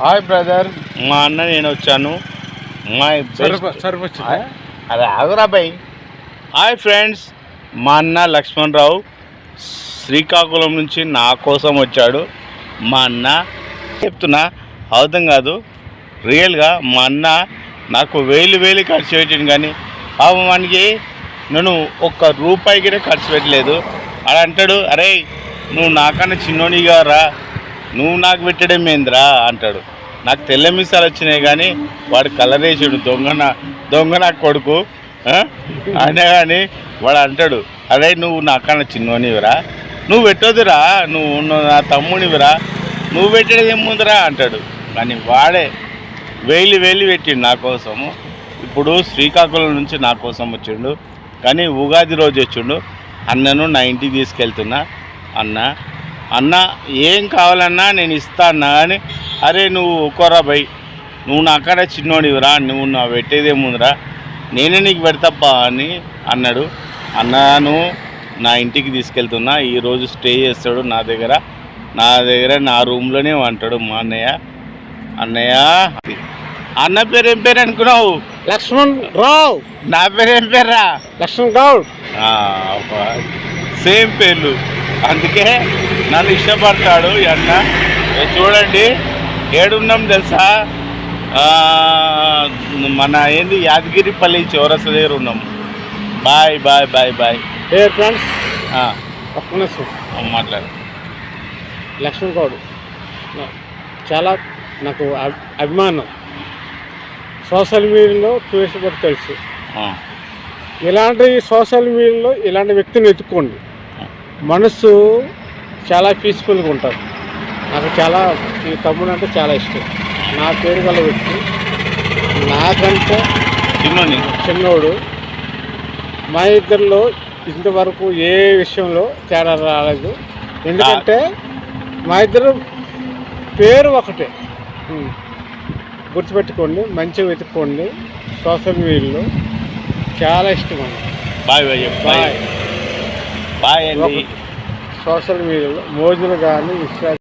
Hi brother. మా అన్న నేను వచ్చాను. మా best- సరిపోచ్చు అరే ఆగురా బాయ్. హాయ్ ఫ్రెండ్స్ మా అన్న లక్ష్మణ్ రావు శ్రీకాకుళం నుంచి నా కోసం వచ్చాడు. మా అన్న చెప్తున్నా అవుతాం కాదు. రియల్గా మా అన్న నాకు వేలు వేలు ఖర్చు పెట్టింది కానీ పాపం వానికి నేను ఒక్క రూపాయి కూడా ఖర్చు పెట్టలేదు. అలా అంటాడు అరే నువ్వు నాకన్నా చిన్నోనిగా రా నువ్వు నాకు పెట్టడం ఏందిరా? అంటాడు. నాకు తెల్ల మిసాలు వచ్చినాయి కానీ వాడు కలర్ దొంగన దొంగ నా దొంగ కొడుకు. ఆ? అయినా కానీ వాడు అంటాడు అదే నువ్వు నాకన్నా చిన్నోనివిరా? నువ్వు పెట్టొద్దురా? నువ్వు నువ్వు నా తమ్మునివిరా? నువ్వు పెట్టేది ఏముందిరా? అంటాడు. కానీ వాడే వేలి వేలి పెట్టిండు నా కోసము. ఇప్పుడు శ్రీకాకుళం నుంచి నా కోసం వచ్చిండు. కానీ ఉగాది రోజు వచ్చిండు. అన్నను నా ఇంటికి తీసుకెళ్తున్నా. అన్న అన్న ఏం కావాలన్నా నేను ఇస్తా అన్నా కానీ అరే నువ్వు ఒక్కోరా బై నువ్వు నా అక్కడ చిన్నోడివిరా నువ్వు నా పెట్టేదేముందిరా నేనే నీకు పెడతాబ్బా అని అన్నాడు. అన్నాను నా ఇంటికి తీసుకెళ్తున్నా ఈరోజు స్టే చేస్తాడు నా దగ్గర. నా దగ్గర నా రూమ్లోనే అంటాడు మా అన్నయ్య. అన్నయ్య అన్న పేరు ఏం పేరు అనుకున్నావు? లక్ష్మణ్ రావు. నా పేరు ఏం పేర్రా? లక్ష్మణ్ గౌడ్ సేమ్ పేర్లు. అందుకే నన్ను ఇష్టపడతాడు అన్న. చూడండి ఏడున్నాం తెలుసా? మన ఏంది యాదగిరిపల్లి చౌరస్త దగ్గర ఉన్నాం. Bye bye bye bye. ఏ ఫ్రెండ్స్? మాట్లాడు. లక్ష్మణ్ గౌడ్. చాలా నాకు అభి- అభిమానం. సోషల్ మీడియాలో చూసేటప్పుడు తెలుసు. ఇలాంటి సోషల్ మీడియాలో ఇలాంటి వ్యక్తిని ఎత్తుకోండి. మనసు చాలా పీస్ఫుల్గా ఉంటుంది నాకు చాలా ఈ తమ్ముడు అంటే చాలా ఇష్టం. నా పేరు గల వ్యక్తి నాకంటే చిన్నోని. చిన్నోడు. మా ఇద్దరిలో ఇంతవరకు ఏ విషయంలో తేడా రాలేదు. ఎందుకంటే మా ఇద్దరు పేరు ఒకటే. గుర్తుపెట్టుకోండి మంచిగా వెతుక్కోండి. సోషల్ మీడియాలో చాలా ఇష్టం అండి bye bye bye. Bye. Bye అండి. సోషల్ మీడియాలో మోజులు కానీ ఇష్టం